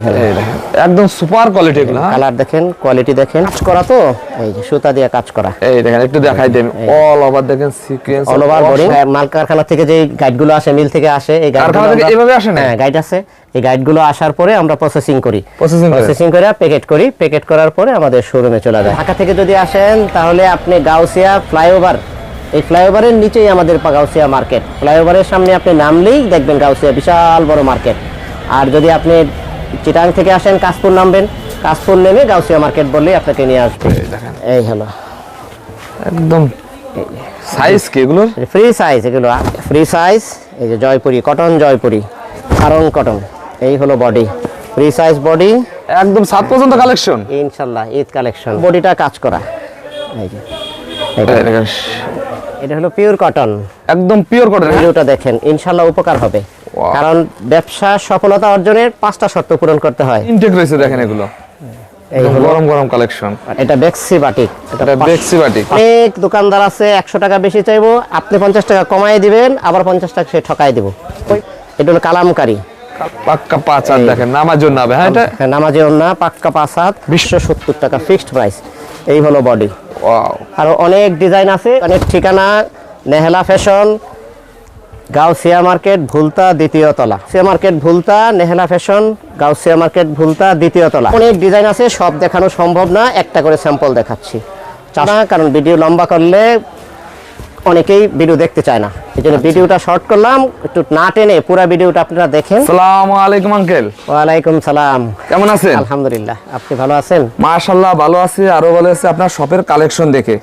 এই দেখেন, একদম সুপার কোয়ালিটি এগুলো হ্যাঁ? কালার দেখেন কোয়ালিটি দেখেন। কাজ করা তো এই যে সুতা দিয়ে কাজ করা। এই দেখেন একটু দেখাই দেন। অল ওভার দেখেন সিকোয়েন্স অল ওভার বডি মাল কারখানা থেকে যে গাইডগুলো আসে মিল থেকে আসে এই কারখানা থেকে এভাবে আসে না? হ্যাঁ গাইড আছে। এই গাইডগুলো আসার পরে আমরা প্রসেসিং করি। প্রসেসিং করে। প্যাকেট করি প্যাকেট করার পরে আমাদের শোরুমে চলে যায়। ঢাকা থেকে যদি আসেন তাহলে আপনি গাউসিয়া ফ্লাইওভার এই ফ্লাইওভারের নিচেই আমাদের গাউসিয়া মার্কেট ফ্লাইওভারের সামনে আপনি নামলেই দেখবেন গাউসিয়া বিশাল বড় মার্কেট আর যদি আপনি চিটাং থেকে আসেন কাশপুর নামবেন। কাশপুর নেমে গাউসিয়া মার্কেট বললেই আপনাকে নিয়ে আসবে। এই হলো। একদম সাইজ কি এগুলোর? ফ্রি সাইজ এগুলো ফ্রি সাইজ এই যে জয়পুরি কটন জয়পুরি আরং কটন এই হলো বডি ফ্রি সাইজ বডি একদম সাত পর্যন্ত কালেকশন ইনশাল্লাহ ঈদ কালেকশন বডিটা কাজ করা। এই যে এটা হলো পিওর কটন একদম পিওর কটন ভিডিওটা দেখেন ইনশাল্লাহ উপকার হবে. কারণ ব্যবসা সফলতা অর্জনের পাঁচটা শর্ত পূরণ করতে হয়। ইনটেক রয়েছে দেখেন এগুলো। এই গরম গরম কালেকশন এটা বেক্সি বাটিক এটা বেক্সি বাটিক অনেক দোকানদার আছে একশো টাকা বেশি চাইব আপনি পঞ্চাশ টাকা কমাই দিবেন আবার পঞ্চাশ টাকা সে ঠকাই দিব। এটা হলো কালামকারি। পাক্কা পাঁচ আর দেখেন হবে হ্যাঁ এটা? হ্যাঁ, নামাজে না পাক্কা পাঁচ হাত বিশশো সত্তর টাকা ফিক্সড প্রাইস এই হলো বডি ওয়াও আরও অনেক ডিজাইন আছে অনেক ঠিকানা নেহেলা ফ্যাশন গাউসিয়া মার্কেট ভুলতা দ্বিতীয় তলা। সিয়া market Bhulta Nehela fashion Gausia market Bhulta দ্বিতীয় তলা। অনেক ডিজাইন আছে সব দেখানো সম্ভব না একটা করে স্যাম্পল দেখাচ্ছি। চানা কারণ ভিডিও লম্বা করলে অনেকেই ভিডিও দেখতে চায় না। এই জন্য ভিডিওটা শর্ট করলাম একটু না টেনে পুরো ভিডিওটা আপনারা দেখেন। সালামু আলাইকুম আঙ্কেল ওয়ালাইকুম সালাম। কেমন আছেন? আলহামদুলিল্লাহ আপনি ভালো আছেন? মাশাআল্লাহ ভালো আছি আরও ভালো আছে। আপনার শপের কালেকশন দেখে।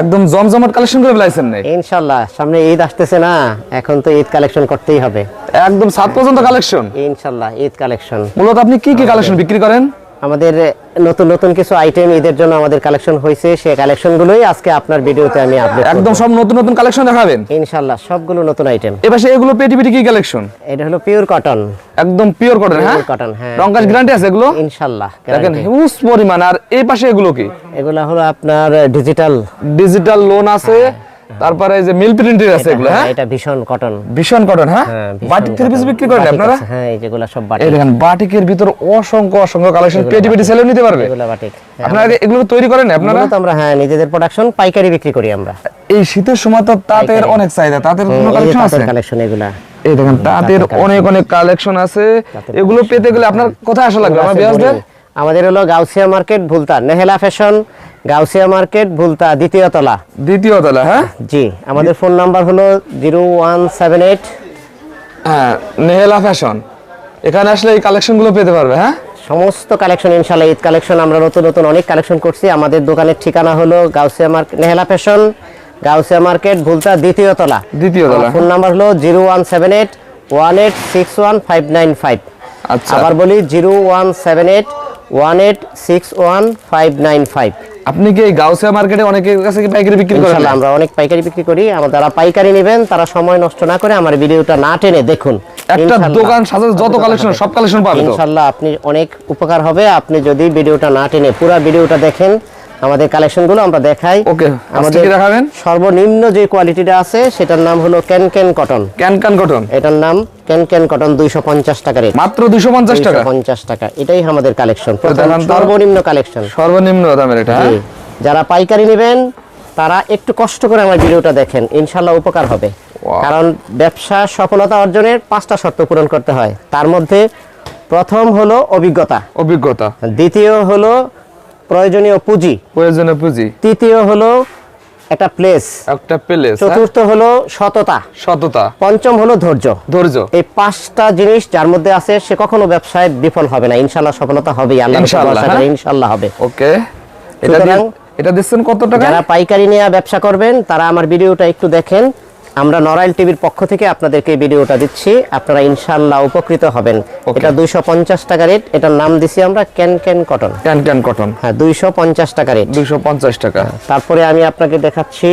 একদম জমজমাট কালেকশন করে ফেলাইছেন নাই ইনশাআল্লাহ সামনে ঈদ আসতেছে না এখন তো ঈদ কালেকশন করতেই হবে। একদম সাত পর্যন্ত কালেকশন ইনশাআল্লাহ ঈদ কালেকশন মূলত আপনি কি কি কালেকশন বিক্রি করেন? আমাদের নতুন নতুন কিছু আইটেম ঈদের জন্য আমাদের কালেকশন হয়েছে সেই কালেকশনগুলোই আজকে আপনার ভিডিওতে আমি আপলোড একদম সব নতুন নতুন কালেকশন দেখাবেন? ইনশাল্লাহ সবগুলো নতুন আইটেম এপাশে এগুলো পেটি পেটি কি কালেকশন এটা হলো পিওর কটন একদম পিওর কটন হ্যাঁ? কটন হ্যাঁ রংকাজ গ্যারান্টি আছে এগুলো? ইনশাল্লাহ দেখেন হিউজ পরিমাণ। আর এই পাশে এগুলো কি? এগুলো হলো আপনার ডিজিটাল ডিজিটাল লোন আছে। তারপরে এই যে মিল প্রিন্টের আছে এগুলো হ্যাঁ এটা ভীষণ কটন ভীষণ কটন হ্যাঁ? হ্যাঁ, বাটিক থ্রি পিস বিক্রি করেন আপনারা? হ্যাঁ এই যেগুলো সব এই দেখেন বাটিকের ভিতর অসংখ্য অসংখ্য কালেকশন পেটি পেটি সেলেও নিতে পারবে। এগুলো বাটিক। হ্যাঁ, আপনারা এগুলো তৈরি করেন আপনারা? মূলত আমরা হ্যাঁ নিজেদের প্রোডাকশন পাইকারি বিক্রি করি আমরা। এই শীতের সময় তো তাঁতের অনেক চাহিদা তাঁতের কোনো কালেকশন আছে? কালেকশন এগুলা। এই দেখেন তাঁতের অনেক অনেক কালেকশন আছে। এগুলো পেতে গেলে আপনার কোথায় আসা লাগবে? আমার বিয়াসদের আমাদের হলো Gausia market Bhulta Nehela fashion Gausia market Bhulta দ্বিতীয় তলা। দ্বিতীয় তলা হ্যাঁ? জি আমাদের ফোন নাম্বার হলো জিরো ওয়ান সেভেন এইট। হ্যাঁ নেহেলা ফ্যাশন। এখানে আসলে এই কালেকশনগুলো পেতে পারবে হ্যাঁ? সমস্ত কালেকশন ইনশাল্লাহ ঈদ কালেকশন আমরা নতুন নতুন অনেক কালেকশন করছি। আমাদের দোকানের ঠিকানা হলো Gausia market Nehela fashion Gausia market Bhulta দ্বিতীয় তলা। দ্বিতীয় তলা ফোন নাম্বার হলো zero one seven eight one eight six one five nine five. আচ্ছা। আবার বলি zero one seven eight one eight six one five nine five. আপনি কি গাউসিয়া মার্কেটে অনেকের কাছে কি পাইকারি বিক্রি করেন আমরা অনেক পাইকারি বিক্রি করি। আমাদের যারা পাইকারি নেবেন তারা সময় নষ্ট না করে আমার ভিডিওটা না টেনে দেখুন। একটা দোকান সাজাতে যত কালেকশন সব কালেকশন পাবেন ইনশাআল্লাহ ইনশাল্লাহ আপনি অনেক উপকার হবে। আপনি যদি ভিডিওটা না টেনে পুরো ভিডিওটা দেখেন আমাদের কালেকশনগুলো আমরা দেখাই। ওকে আমাদের কি দেখাবেন? সর্বনিম্ন যে কোয়ালিটিটা আছে সেটার নাম হলো can can cotton. Can can cotton? এটার নাম ক্যান ক্যান কটন দুইশো পঞ্চাশ টাকা রেট। মাত্র দুশো পঞ্চাশ টাকা? পঞ্চাশ টাকা এটাই আমাদের কালেকশন। সর্বনিম্ন কালেকশন। সর্বনিম্ন দামের এটা হ্যাঁ। যারা পাইকারি নেবেন তারা একটু কষ্ট করে আমার ভিডিওটা দেখেন ইনশাল্লাহ উপকার হবে। কারণ ব্যবসা সফলতা অর্জনের পাঁচটা শর্ত পূরণ করতে হয়। তার মধ্যে প্রথম হলো অভিজ্ঞতা। অভিজ্ঞতা। দ্বিতীয় হলো প্রয়োজনীয় পুঁজি। প্রয়োজনীয় পুঁজি। তৃতীয় হলো একটা প্লেস একটা প্লেস চতুর্থ হলো সততা। সততা। পঞ্চম হলো ধৈর্য। ধৈর্য। এই পাঁচটা জিনিস যার মধ্যে আছে সে কখনো ব্যবসায় বিফল হবে না। ইনশাল্লাহ সফলতা হবেই আল্লাহ ইনশাআল্লাহ, হ্যাঁ? ইনশাল্লাহ হবে। ওকে। এটা এটা দিচ্ছেন কত টাকা? যারা পাইকারি নিয়ে ব্যবসা করবেন তারা আমার ভিডিওটা একটু দেখেন। আমরা নরাইল টিভির পক্ষ থেকে আপনাদেরকে এই ভিডিওটা দিচ্ছি। আপনারা ইনশাল্লাহ উপকৃত হবেন। এটা দুইশো পঞ্চাশ টাকা রেট। এটার নাম দিছি আমরা can can cotton. Can can cotton. হ্যাঁ দুইশো পঞ্চাশ টাকা রেট। দুইশো পঞ্চাশ টাকা। তারপরে আমি আপনাকে দেখাচ্ছি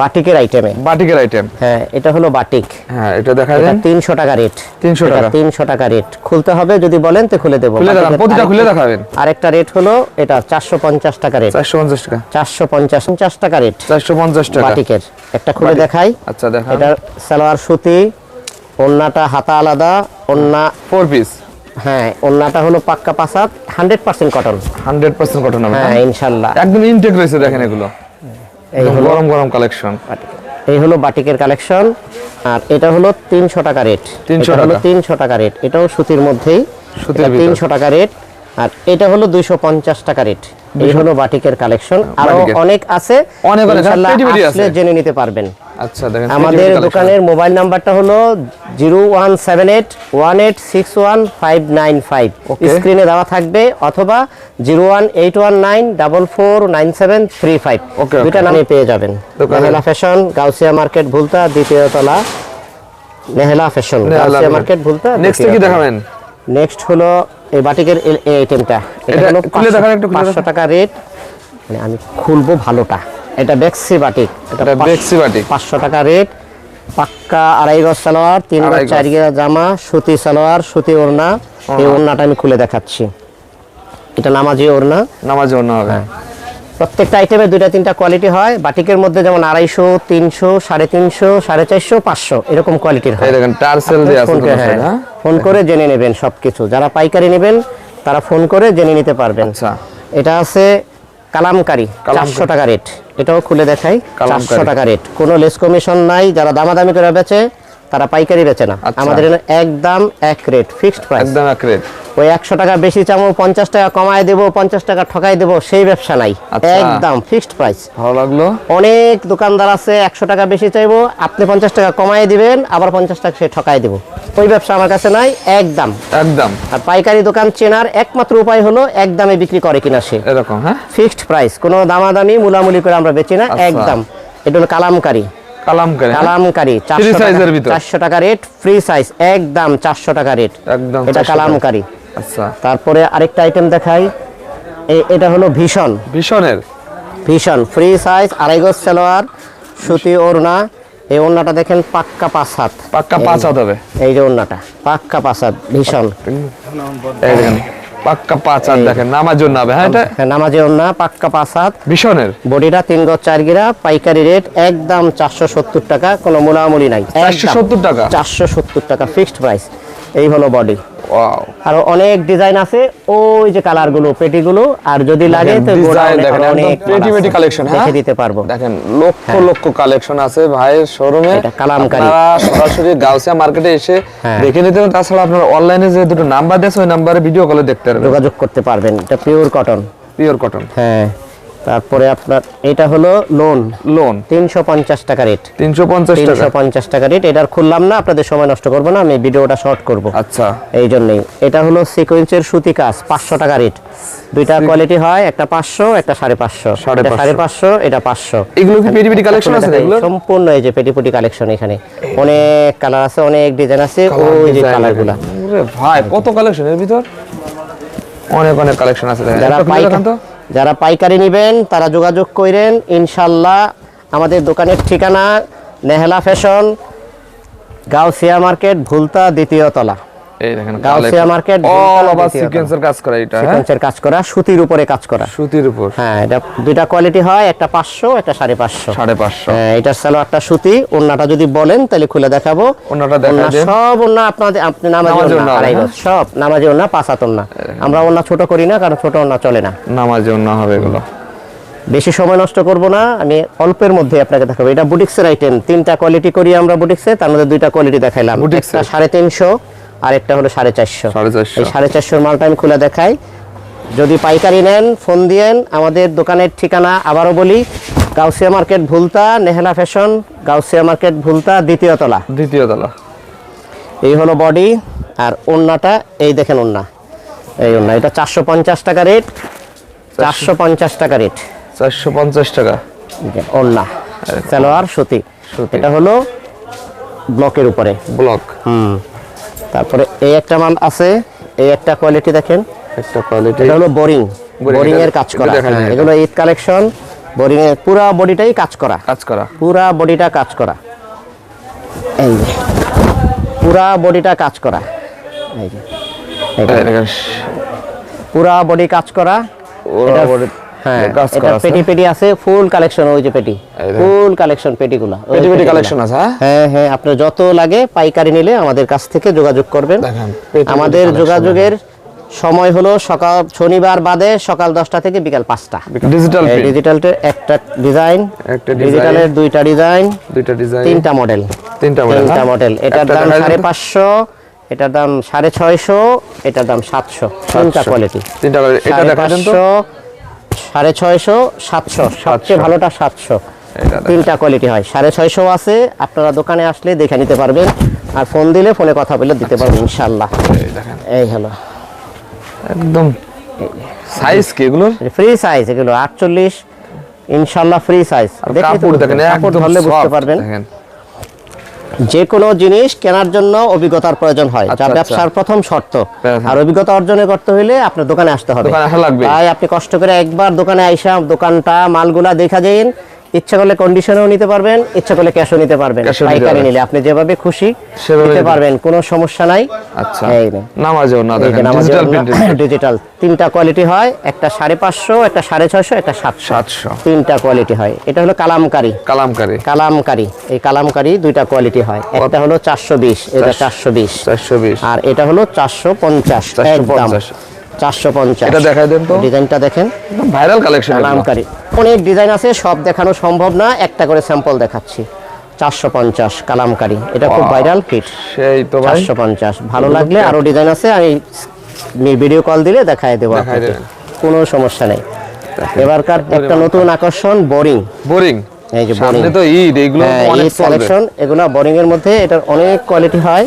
বাটিকের আইটেমে বাটিকের আইটেম হ্যাঁ এটা হলো বাটিক। হ্যাঁ এটা দেখা দেন তিনশো টাকা রেট। 300 টাকা। তিনশো টাকা রেট। খুলতে হবে যদি বলেন তো খুলে দেবো। প্রতিটা খুলে দেখাবেন। আরেকটা রেট হলো এটা চারশো পঞ্চাশ টাকা রেট। চারশো পঞ্চাশ টাকা। চারশো পঞ্চাশ পঞ্চাশ টাকা রেট। চারশো পঞ্চাশ টাকা। বাটিকের। একটা খুলে দেখাই। আচ্ছা দেখা এটা সালোয়ার সুতি ওন্নাটা হাতা আলাদা ওন্না ফোর পিস হ্যাঁ ওন্নাটা হলো পাক্কা পাসাত hundred percent cotton hundred percent cotton হবে হ্যাঁ? ইনশাল্লাহ। একদম ইনটেক রয়েছে দেখেন এগুলো। এই গরম গরম কালেকশন এই হলো বাটিকের কালেকশন আর এটা হলো তিনশো টাকা রেট 300 হলো। তিনশো টাকা রেট এটাও সুতির মধ্যেই। সুতির। তিনশো টাকা রেট আর এটা হলো দুইশো পঞ্চাশ টাকা রেট এই হলো বাটিকের কালেকশন আরও অনেক আছে। অনেক আসলে জেনে নিতে পারবেন। আচ্ছা দেখেন আমাদের দোকানের মোবাইল নাম্বারটা হলো zero one seven eight one eight six one five nine five Okay. স্ক্রিনে দেওয়া থাকবে অথবা zero one eight one nine double four nine seven three five Okay, দুইটা okay. নামে পেয়ে যাবেন। নেহেলা ফ্যাশন গাউসিয়া মার্কেট ভুলতা দ্বিতীয় তলা। Fashion Gausia market. Bhulta next কি দেখাবেন? নেক্সট হলো এই বাটিকের এই আইটেমটা এটা হলো খুলে দেখান একটু, খুলে পাঁচশো টাকা রেট মানে আমি খুলবো ভালোটা। এটা বেক্সি বাটিক এটা বেক্সি বাটিক। পাঁচশো টাকা রেট। পাক্কা আড়াই গজ সালোয়ার তিন গজ চার গজ জামা সুতি সালোয়ার সুতি ওড়না। এই ওড়নাটা আমি খুলে দেখাচ্ছি। এটা নামাজি ওড়না। নামাজ অন্য হবে। হ্যাঁ। প্রত্যেকটা আইটেমে দুইটা তিনটা কোয়ালিটি হয়। বাটিকের মধ্যে যেমন আড়াইশো তিনশো সাড়ে তিনশো সাড়ে চারশো পাঁচশো এরকম কোয়ালিটির হয়। ফোন করে- হ্যাঁ, জেনে নেবেন সবকিছু। যারা পাইকারি নেবেন তারা ফোন করে জেনে নিতে পারবেন। আচ্ছা। এটা আছে কালামকারি। চারশো টাকা রেট এটাও খুলে দেখাই। চারশো টাকা রেট কোনো লেস কমিশন নাই যারা দামাদামি করে বেচে তারা পাইকারি বেচে না আচ্ছা। আমাদের এখানে একদম এক রেট ফিক্সড প্রাইস একদম এক রেট ওই একশো টাকা বেশি চামো পঞ্চাশ টাকা কমায় দেবো পঞ্চাশ টাকা ঠকাই দেবো সেই ব্যবসা নাই। আচ্ছা। একদম ফিক্সড প্রাইস ভালো লাগল। অনেক দোকানদার আছে একশো টাকা বেশি চাইব আপনি পঞ্চাশ টাকা কমায় দিবেন আবার পঞ্চাশ টাকা সে ঠকাই দেবো। ওই ব্যবসা আমার কাছে নাই একদম। একদম। আর পাইকারি দোকান চেনার একমাত্র উপায় হলো এক দামে বিক্রি করে কিনা সে। এরকম হ্যাঁ? ফিক্সড প্রাইস কোনো দামাদামি মুলামুলি করে আমরা বেচি না আচ্ছা। একদম। এটা হলো কালামকারি। কালাম করে হ্যাঁ? কালামকারি Free size এর ভিতর। চারশো টাকা রেট ফ্রি সাইজ একদম চারশো টাকা রেট। একদম এটা 400। কালামকারি। আচ্ছা। তারপরে আরেকটা আইটেম দেখাই। এটা হলো ভীষণ। ভীষণের? ভীষণ। ফ্রি সাইজ আড়াই গজ সালোয়ার সুতি ওড়না। এই ওড়নাটা দেখেন পাক্কা পাঁচ হাত। পাক্কা পাঁচ হাত হবে? এই যে ওড়নাটা পাক্কা পাঁচ হাত ভীষণ। এই দেখেন পাক্কা পাঁচ হাত দেখেন নামাজ হবে হ্যাঁ এটা? হ্যাঁ, নামাজি ওড়না পাক্কা পাঁচ হাত। ভীষণের? বডিটা তিন গজ চার গিরা পাইকারি রেট একদম চারশো সত্তর টাকা কোনো মোলামুলি নাই। 470 টাকা? চারশো সত্তর টাকা ফিক্সড প্রাইস এই হলো বডি আরও অনেক ডিজাইন আছে ওই যে কালারগুলো পেটি গুলো আর যদি লাগে তো পেটি পেটি কালেকশন হ্যাঁ দেখে দিতে পারব। দেখেন লক্ষ লক্ষ কালেকশন আছে ভাইয়ের শোরুমে কালামকারী। সরাসরি গাউসিয়া মার্কেটে এসে হ্যাঁ। দেখে নিতে পারেন তাছাড়া আপনারা অনলাইনে যে দুটো নাম্বার দিয়েছে ওই নাম্বারে ভিডিও কলে দেখতে পারবেন। যোগাযোগ করতে পারবেন। এটা পিওর কটন পিওর কটন হ্যাঁ। তারপরে আপনার এটা হলো লোন লোন তিনশো পঞ্চাশ টাকা রেট তিনশো পঞ্চাশ তিনশো পঞ্চাশ টাকা রেট এটার খুললাম না আপনাদের সময় নষ্ট করব না আমি ভিডিওটা শর্ট করব। আচ্ছা। এই জন্যই। এটা হলো সিকোয়েন্সের সুতি কাজ পাঁচশো টাকা রেট দুইটা কোয়ালিটি হয় একটা পাঁচশো একটা সাড়ে পাঁচশো। সাড়ে পাঁচশো। এটা পাঁচশো। এগুলো কি পেটি পেটি কালেকশন আছে এগুলো সম্পূর্ণ এই যে পেটিপুটি কালেকশন এখানে। অনেক কালার আছে অনেক ডিজাইন আছে ওই যে কালারগুলা ভাই কত কালেকশন এর ভিতর? অনেক অনেক কালেকশন আছে যারা পাইকারি যারা পাইকারি নেবেন, তারা যোগাযোগ করেন। ইনশাল্লাহ আমাদের দোকানের ঠিকানা নেহলা ফ্যাশন, গাউসিয়া মার্কেট, ভুলতা দ্বিতীয় তলা এই দেখেন গাউসিয়া মার্কেট অল ওভার সিকোয়েন্সের কাজ করা এটা হ্যাঁ? সিকোয়েন্সের কাজ করা সুতির উপরে কাজ করা। সুতির উপর। হ্যাঁ এটা দুইটা কোয়ালিটি হয় একটা পাঁচশো একটা সাড়ে পাঁচশো। সাড়ে পাঁচশো। হ্যাঁ এটার সালোয়ারটা সুতি ওন্নাটা যদি বলেন তাহলে খুলে দেখাবো। ওন্নাটা দেখা দেন। সব ওন্না আপনাদের আপনি নামাজি নামাজি ওন্না ওন্না, আড়াই হ্যাঁ। সব নামাজি ওন্না পাঁচ ওন্না আমরা ওন্না ছোট করি না কারণ ছোট ওন্না চলে না। নামাজে অন্য হবে এগুলো। বেশি সময় নষ্ট করব না আমি অল্পের মধ্যে আপনাকে দেখাবো। এটা বুটিক্সের আইটেম তিনটা কোয়ালিটি করি আমরা বুটিক্সে তার মধ্যে দুইটা কোয়ালিটি দেখাইলাম? একটা সাড়ে তিনশো আর একটা হলো সাড়ে চারশো। এই সাড়ে চারশোর মালটা আমি খুলে দেখাই। যদি পাইকারি নেন ফোন দিয়েন আমাদের দোকানের ঠিকানা আবারও বলি Gausia market Bhulta Nehela fashion Gausia market Bhulta দ্বিতীয় তলা। দ্বিতীয় তলা। এই হলো বডি আর ওন্নাটা এই দেখেন ওন্না। এই ওন্না এটা চারশো পঞ্চাশ টাকা রেট। চারশো পঞ্চাশ টাকা রেট। চারশো পঞ্চাশ টাকা। ওন্না সালোয়ার সুতি। এটা হলো ব্লকের উপরে। ব্লক। হুম। তারপরে এই একটা মান আছে এই একটা কোয়ালিটি দেখেন। একটা কোয়ালিটি এটা হলো বোরিং বোরিং এর কাজ করা। এগুলো ঈদ কালেকশন বোরিং এর পুরা বডিটাই কাজ করা। কাজ করা। পুরা বডিটা কাজ করা। এই যে পুরা বডিটা কাজ করা। এই যে পুরা বডি কাজ করা। হ্যাঁ এটা পেটি পেটি আছে ফুল কালেকশন ওই যে পেটি। ফুল কালেকশন পেটিগুলা। পেটি পেটি কালেকশন আছে হ্যাঁ? হ্যাঁ আপনার যত লাগে পাইকারি নিলে আমাদের কাছ থেকে যোগাযোগ করবেন। আমাদের যোগাযোগের সময় হলো সকাল শনিবার বাদে সকাল দশটা থেকে বিকাল পাঁচটা। ডিজিটাল একটা ডিজাইন ডিজিটালের দুইটা ডিজাইন দুইটা ডিজাইন তিনটা মডেল তিনটা? মডেল এটার দাম সাড়ে পাঁচশো এটার দাম সাড়ে ছয়শো এটার দাম সাতশো। তিনটা কোয়ালিটি তিনটা। এটা তো। সাড়ে ছয়শো সাতশো সবচেয়ে ভালোটা সাতশো। তিনটা কোয়ালিটি হয়। সাড়ে ছয়শো আছে আপনারা দোকানে আসলে দেখে নিতে পারবেন। আর ফোন দিলে ফোনে কথা বলে দিতে পারবেন ইনশাল্লাহ এই হলো। একদম সাইজ কি এগুলোর? ফ্রি সাইজ এগুলো আটচল্লিশ ইনশাল্লাহ ফ্রি সাইজ কাপড় দেখেন একদম ধরলে বুঝতে পারবেন। যে কোনো জিনিস কেনার জন্য অভিজ্ঞতার প্রয়োজন হয় আচ্ছা, যা আচ্ছা। ব্যবসার প্রথম শর্ত হ্যাঁ, হ্যাঁ। আর অভিজ্ঞতা অর্জন করতে হলে আপনার দোকানে আসতে হবে। তাই আপনি কষ্ট করে একবার দোকানে আইসা দোকানটা মালগুলা দেখা যাইন ইচ্ছা করলে কন্ডিশনেও নিতে পারবেন ইচ্ছা করলে ক্যাশও নিতে পারবেন। পাইকারি নিলে আপনি যেভাবে খুশি নিতে পারবেন। কোনো সমস্যা নাই। আচ্ছা। এই। নামাজেও না দেখেন ডিজিটাল প্রিন্টেড ডিজিটাল তিনটা কোয়ালিটি হয় একটা সাড়ে পাঁচশো একটা সাড়ে ছয়শো একটা সাতশো। সাতশো। তিনটা কোয়ালিটি হয়। এটা হলো কালামকারি। কালামকারি। কালামকারি। এই কালামকারি দুইটা কোয়ালিটি হয়। একটা হলো চারশো বিশ এটা চারশো বিশ। চারশো বিশ। আর এটা হলো চারশো পঞ্চাশ। 450 চারশো পঞ্চাশ। এটা দেখাই দেন তো। ডিজাইনটা দেখেন। ভাইরাল কালেকশন অনেক ডিজাইন আছে সব দেখানো সম্ভব না একটা করে স্যাম্পল দেখাচ্ছি। কালামকারি। এটা খুব ভাইরাল কিট সেই তো ভাই। ভালো লাগলে আরও ডিজাইন আছে আমি ভিডিও কল দিলে দেখাই দেবো। কোনো সমস্যা নেই। এবারকার একটা নতুন আকর্ষণ বোরিং বোরিং এই যে বোরিং তো ঈদ এগুলো হ্যাঁ, অনেক কালেকশন এগুলো বোরিং এর মধ্যে এটার অনেক কোয়ালিটি হয়।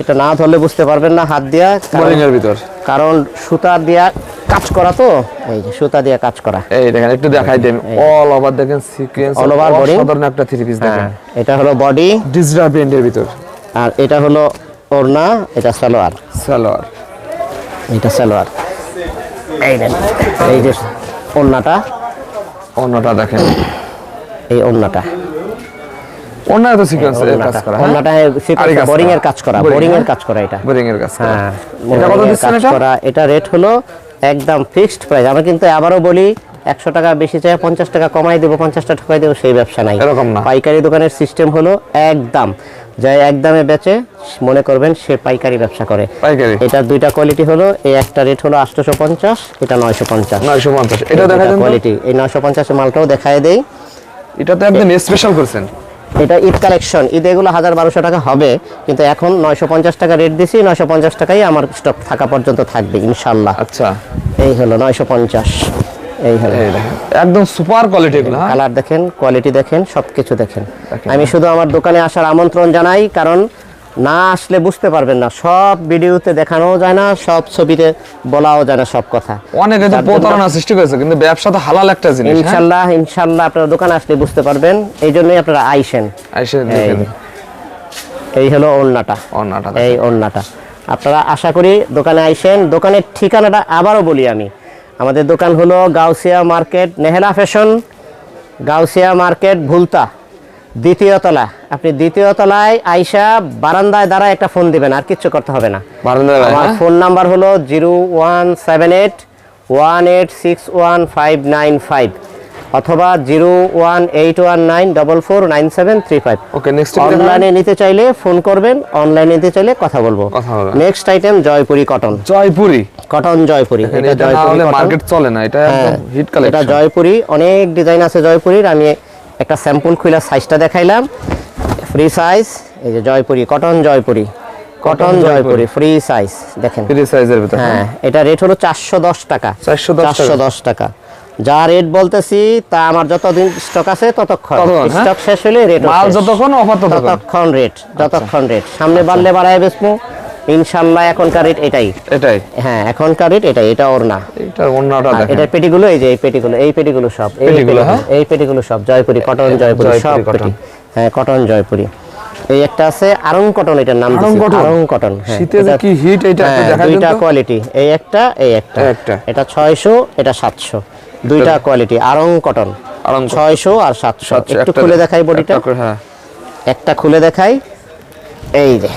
এটা না ধরলে বুঝতে পারবেন না হাত দিয়া বোরিং এর ভিতর। কারণ সুতা দিয়া কাজ করা তো? এই যে সুতা দিয়া কাজ করা। এই দেখেন একটু দেখাই দেন। অল ওভার দেখেন সিকোয়েন্স All over boring। সাধারণ একটা থ্রি পিস দেখেন। হ্যাঁ এটা হলো বডি ডিজিটাল প্রিন্টের ভিতর। আর এটা হলো ওড়না এটা সালোয়ার। সালোয়ার। এটা সালোয়ার। এই দেন এই যে ওড়নাটা। অন্যটা দেখেন। এই ওড়নাটা। অন্য তো সিকোয়েন্স কাজ করা হ্যাঁ? ওড়নাটা আরি বোরিং এর কাজ করা বোরিং এর হ্যাঁ? কাজ করা এটা। বোরিং এর কাজ করা। হ্যাঁ এটা কত দিচ্ছেন এটা? করা এটা রেট হলো একদম ফিক্সড প্রাইস আমরা কিন্তু আবারও বলি একশো টাকা বেশি চাই পঞ্চাশ টাকা কমাই দেবো পঞ্চাশ টাকা ঠকাই দেবো সেই ব্যবসা নাই। এরকম না। পাইকারি দোকানের সিস্টেম হলো একদম। যা একদমে বেচে মনে করবেন সে পাইকারি ব্যবসা করে। পাইকারি। এটার দুইটা কোয়ালিটি হলো এই একটা রেট হলো আটশোশো পঞ্চাশ এটা নয়শো পঞ্চাশ। নয়শো পঞ্চাশ। এটা দেখা কোয়ালিটি এই নয়শো পঞ্চাশের মালটাও দেখায় দেই। এটা তো একদম স্পেশাল করছেন। এটা ঈদ কালেকশন ঈদ এগুলো হাজার বারোশো টাকা হবে কিন্তু এখন নয়শো পঞ্চাশ টাকা রেট দিছি নয়শো পঞ্চাশ টাকাই আমার স্টক থাকা পর্যন্ত থাকবে ইনশাল্লাহ আচ্ছা। এই হলো নয়শো পঞ্চাশ। এই হলো। একদম সুপার কোয়ালিটি এগুলো হ্যাঁ? কালার দেখেন কোয়ালিটি দেখেন সব কিছু দেখেন। আমি শুধু আমার দোকানে আসার আমন্ত্রণ জানাই কারণ না আসলে বুঝতে পারবেন না। সব ভিডিওতে দেখানোও যায় না সব ছবিতে বলাও যায় না সব কথা। অনেকে তো প্রতারণা সৃষ্টি করেছে কিন্তু ব্যবসা তো হালাল একটা জিনিস হ্যাঁ? ইনশাল্লাহ ইনশাল্লাহ আপনারা দোকানে আসলে বুঝতে পারবেন। এই জন্যই আপনারা আইসেন। দেখেন এই- হলো ওড়নাটা। অন্যটা এই ওড়নাটা। আপনারা আশা করি দোকানে আইসেন। দোকানের ঠিকানাটা আবারও বলি আমি। আমাদের দোকান হলো Gausia market Nehela fashion Gausia market Bhulta. দ্বিতীয় তলা আপনি দ্বিতীয় তলায় আইসা বারান্দায় দ্বারা একটা ফোন দিবেন আর কিচ্ছু করতে হবে না। বারান্দায় আমার হ্যাঁ? ফোন নাম্বার হলো zero one seven eight one eight six one five nine five অথবা zero one eight one nine double four nine seven three five. Okay next অনলাইনে নিতে চাইলে ফোন করবেন অনলাইনে নিতে চাইলে কথা বলব। Next item Jaipuri cotton Jaipuri? Cotton Jaipuri এটা জয়পুরি মার্কেট চলে না এটা হ্যাঁ, একদম হিট এটা জয়পুরি অনেক ডিজাইন আছে জয়পুরির আমি একটা স্যাম্পল খুলে সাইজটা দেখাইলাম। ফ্রি সাইজ এই যে Jaipuri cotton Jaipuri. Cotton Jaipuri. Free size দেখেন। ফ্রি সাইজের ভিতর হ্যাঁ এটা রেট হলো চারশো দশ টাকা। 410 টাকা। যা রেট বলতেছি তা আমার যতদিন স্টক আছে ততক্ষণ। ততক্ষণ, হ্যাঁ? স্টক শেষ হলে রেট মাল যতক্ষণ অফার ততক্ষণ। রেট যতক্ষণ রেট সামনে বাড়লে বাড়ায় বেসমু ইনশাল্লাহ এখনকার রেট এটাই। এটাই? হ্যাঁ এখনকার রেট এটাই এটা ওর না এটা অন্যটা আর দেখেন। এটার পেটিগুলো এই যে এই পেটিগুলো এই পেটিগুলো সব এই পেটিগুলো, হ্যাঁ? এই পেটিগুলো সব জয়পুরি কটন জয়পুরি সব। পেটি। হ্যাঁ কটন জয়পুরি। এই একটা আছে আরং কটন এটার নাম? আড়ং কটন? হ্যাঁ। শীতে যে কি হিট এটা হ্যাঁ, দেখা দুইটা কোয়ালিটি এই একটা এই একটা। একটা। এটা ছয়শো এটা সাতশো। দুইটা quality Aarong cotton. Aarong cotton। ছয়শো আর সাতশো। সাতশো, একটু খুলে দেখাই বডিটা হ্যাঁ। একটা খুলে দেখাই। এই যে।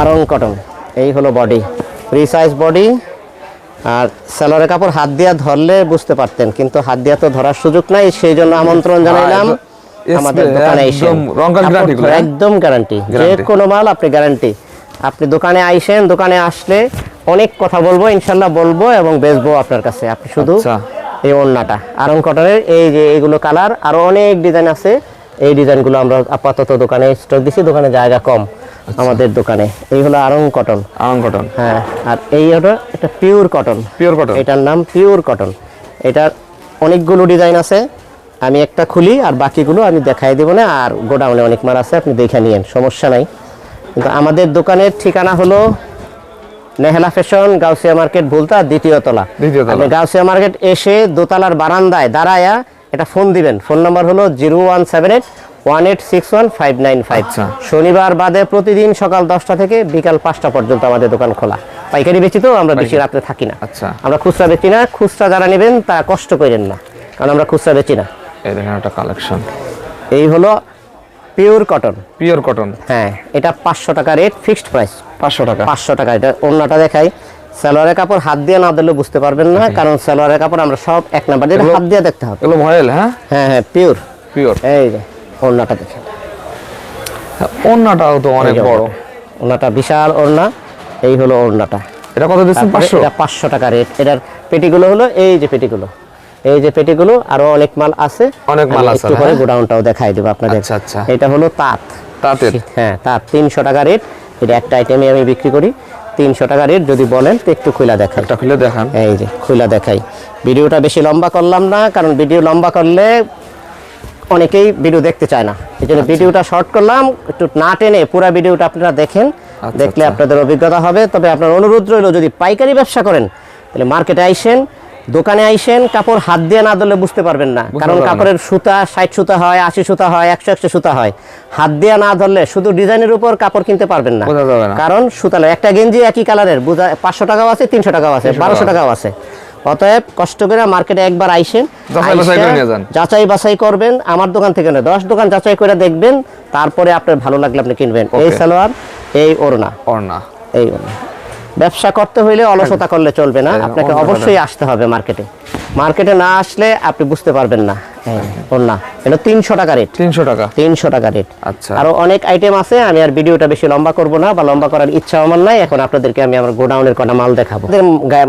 আরং কটন। এই হলো বডি ফ্রি সাইজ বডি আর সালোয়ারের কাপড় হাত দিয়া ধরলে বুঝতে পারতেন কিন্তু হাত দিয়া তো ধরার সুযোগ নাই সেই জন্য আমন্ত্রণ জানাইলাম আমাদের দোকানে এসে। একদম হ্যাঁ? একদম গ্যারান্টি যে। কোনো মাল আপনি গ্যারান্টি আপনি দোকানে আইসেন দোকানে আসলে অনেক কথা বলব ইনশাল্লাহ বলব এবং বেচবো আপনার কাছে। আপনি শুধু আচ্ছা। এই ওড়নাটা আরং কটনের এই যে এইগুলো কালার আরও অনেক ডিজাইন আছে। এই ডিজাইনগুলো আমরা আপাতত দোকানে স্টক দিছি দোকানে জায়গা কম। আমাদের দোকানে। এই হলো আরং কটন। আরং কটন। হ্যাঁ আর এই হলো একটা পিওর কটন। Pure cotton. এটার নাম পিওর কটন। এটার অনেকগুলো ডিজাইন আছে। আমি একটা খুলি আর বাকিগুলো আমি দেখাই দেবো না আর গোডাউনে অনেক মাল আছে আপনি দেখে নিয়েন সমস্যা নাই। কিন্তু আমাদের দোকানের ঠিকানা হলো নেহেলা ফ্যাশন গাউসিয়া মার্কেট ভুলতা দ্বিতীয় তলা। দ্বিতীয় তলা। আপনি গাউসিয়া মার্কেট এসে দোতলার বারান্দায় দাঁড়ায়া এটা ফোন দিবেন। ফোন নাম্বার হলো জিরো ওয়ান সেভেন এইট আচ্ছা। শনিবার বাদে প্রতিদিন সকাল দশটা থেকে বিকাল পাঁচটা পর্যন্ত আমাদের দোকান খোলা। পাইকারি বেশি তো আমরা বেশি রাত্রে থাকি না। আচ্ছা। আমরা খুচরা বেচি না খুচরা যারা নেবেন তা কষ্ট করেন না কারণ আমরা খুচরা বেচি না। এই দেখেন একটা কালেকশন এই হলো পিওর কটন পিওর কটন হ্যাঁ এটা পাঁচশো টাকা রেট ফিক্সড প্রাইস পাঁচশো টাকা। পাঁচশো টাকা এটা অন্যটা দেখাই। সালোয়ারের কাপড় হাত দিয়ে না দিলে বুঝতে পারবেন না কারণ সালোয়ারের কাপড় আমরা সব এক নাম্বার দিয়ে হাত দিয়ে দেখতে হবে। এগুলো ভয়েল হ্যাঁ? হ্যাঁ হ্যাঁ পিওর পিওর এই যে। ওড়নাটা দেখেন। ওড়নাটাও তো অনেক বড়। ওড়নাটা বিশাল ওড়না এই হলো ওড়নাটা। এটা কত দিচ্ছেন? তারপরে পাঁচশো? এটা পাঁচশো টাকা রেট। এটার পেটিগুলো হলো এই যে পেটিগুলো। এই যে পেটিগুলো আরও অনেক মাল আছে। অনেক মাল আছে, একটু পরে হ্যাঁ? গোডাউনটাও দেখাই দেবো আপনাদের। আচ্ছা, আচ্ছা। এটা হলো তাঁত। তাঁতের। হ্যাঁ তাঁত তিনশো টাকা রেট। এটা একটা আইটেমে আমি বিক্রি করি। তিনশো টাকা রেট যদি বলেন তো একটু খুলা দেখাই। একটা খুলে দেখান। এই যে খুলা দেখাই। ভিডিওটা বেশি লম্বা করলাম না কারণ ভিডিও লম্বা করলে অনেকেই ভিডিও দেখতে চায় না। এই জন্য ভিডিওটা শর্ট করলাম। একটু না টেনে পুরো ভিডিওটা আপনারা দেখেন। আচ্ছা, দেখলে আচ্ছা। আপনাদের অভিজ্ঞতা হবে। তবে আপনার অনুরোধ রইল যদি পাইকারি ব্যবসা করেন তাহলে মার্কেটে আইসেন দোকানে আইসেন কাপড় হাত দিয়ে না ধরলে বুঝতে পারবেন না। কারণ কাপড়ের সুতা ষাট সুতা হয় আশি সুতা হয় একশো একশো সুতা হয়। হাত দিয়ে না ধরলে শুধু ডিজাইনের উপর কাপড় কিনতে পারবেন না। কারণ সুতালে একটা গেঞ্জি একই কালারের বুঝা পাঁচশো টাকাও আছে তিনশো টাকাও আছে বারোশো টাকাও আছে। অতএব কষ্ট করে মার্কেটে একবার আইসেন যাচাই বাছাই করবেন আমার দোকান থেকে না দশ দোকান যাচাই করে দেখবেন তারপরে আপনার ভালো লাগলে আপনি কিনবেন। এই সালোয়ার এই ওড়না। ওড়না। এই ওড়না। ব্যবসা করতে হইলে অলসতা করলে চলবে না। আপনাকে অবশ্যই আসতে হবে মার্কেটে মার্কেটে না আসলে আপনি বুঝতে পারবেন না। এই এটা তিনশো টাকা রেট তিনশো টাকা। তিনশো টাকা রেট আচ্ছা। আরও অনেক আইটেম আছে আমি আর ভিডিওটা বেশি লম্বা করব না বা লম্বা করার ইচ্ছা আমার নাই। এখন আপনাদেরকে আমি আমার গোডাউনের কটা মাল দেখাবো।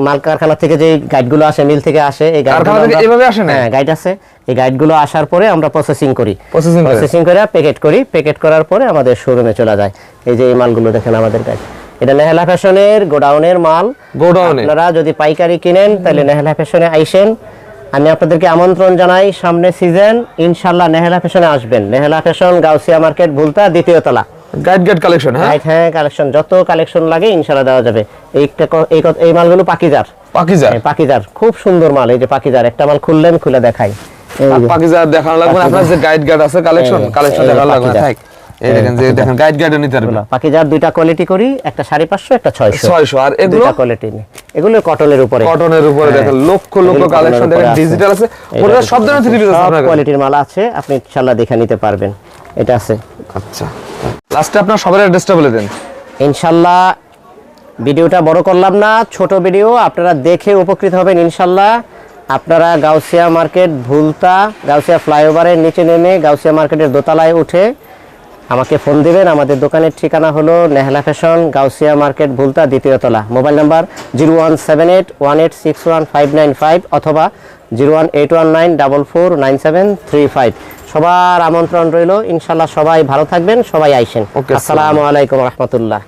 মাল কারখানা থেকে যে গাইডগুলো আসে মিল থেকে আসে এই গাইডগুলো আসে না? হ্যাঁ গাইড আছে। এই গাইডগুলো আসার পরে আমরা প্রসেসিং করি। প্রসেসিং করে। প্যাকেট করি প্যাকেট করার পরে আমাদের শোরুমে চলে যায়। এই যে এই মালগুলো দেখেন আমাদের গাইড এটা নেহালা ফ্যাশনের গোডাউনের মাল। গোডাউনে। আপনারা যদি পাইকারি কিনেন তাহলে নেহালা ফ্যাশনে আইসেন। আমি আপনাদেরকে আমন্ত্রণ জানাই সামনে সিজন ইনশাল্লাহ নেহালা ফ্যাশনে আসবেন। নেহালা ফ্যাশন গাউসিয়া মার্কেট ভুলতা দ্বিতীয় তলা। গাইড গাইড কালেকশন হ্যাঁ? রাইট হ্যাঁ কালেকশন যত কালেকশন লাগে ইনশাল্লাহ দেওয়া যাবে। এইটা এই এই মালগুলো পাকিজার। পাকিজা হ্যাঁ, পাকিজার। খুব সুন্দর মাল এই যে পাকিজার। একটা মাল খুললেন খুলে দেখাই। পাকিজার। দেখানো লাগবে আপনার যে গাইড গাইড আছে কালেকশন কালেকশন এই দেখানো লাগবে। থাক। এই দেখেন যে দেখেন গাইড গাইডও নিতে পারবেন পাকিজার দুইটা কোয়ালিটি করি একটা সাড়ে পাঁচশো একটা ছয়শো। ছয়শো। আর এগুলো? দুইটা কোয়ালিটি এগুলো কটনের উপরে। কটনের উপরে হ্যাঁ। দেখেন লক্ষ লক্ষ কালেকশন দেখেন ডিজিটাল আছে। ওটা সব ধরনের থ্রি পিস আছে আপনার কোয়ালিটির মাল আছে আপনি ইনশাল্লাহ দেখে নিতে পারবেন। এটা আছে। আচ্ছা। লাস্টে আপনার সবার অ্যাড্রেসটা বলে দেন। ইনশাল্লাহ ভিডিওটা বড় করলাম না ছোট ভিডিও আপনারা দেখে উপকৃত হবেন ইনশাল্লাহ আপনারা গাউসিয়া মার্কেট ভুলতা গাউসিয়া ফ্লাইওভারের নিচে নেমে গাউসিয়া মার্কেটের দোতলায় উঠে আমাকে ফোন দিবেন। আমাদের দোকানের ঠিকানা হলো Nehla fashion Gausia market Bhulta দ্বিতীয়তলা mobile number zero one seven eight one eight six one five nine five অথবা zero one eight one nine double four nine seven three five. সবার আমন্ত্রণ রইল। ইনশাল্লাহ সবাই ভালো থাকবেন সবাই আইসেন। ওকে আসসালামু আলাইকুম রহমতুল্লাহ।